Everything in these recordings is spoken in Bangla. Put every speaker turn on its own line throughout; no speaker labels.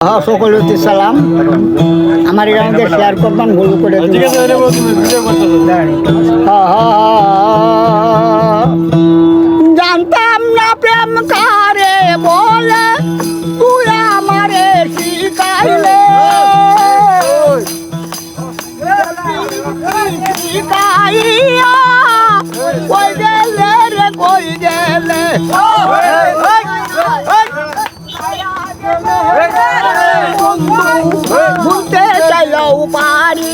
হ্যাঁ সকলকে সালাম। আমার এখানে শেয়ার করবেন ভুল করে জানতাম না প্রেম কারে বলে তুই আমারে শিখাইলে। শিখাইয়া কই গেলে রে কই গেলে?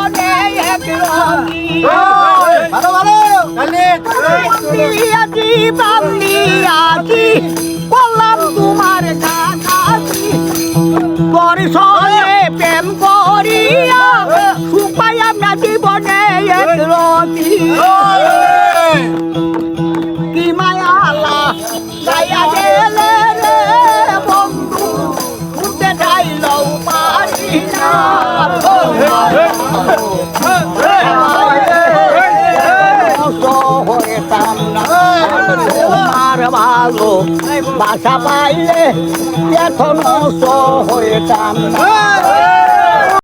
না জীবনে এক রঙি বান্দিয়াছি বান্দিয়াছি বললাম তোমার কাকাছি পরে সঙ্গে প্রেম করিয়া সুপাইলাম না জীবনে এক রঙি ভালো বাসা পাইলে এত নষ্ট টান না।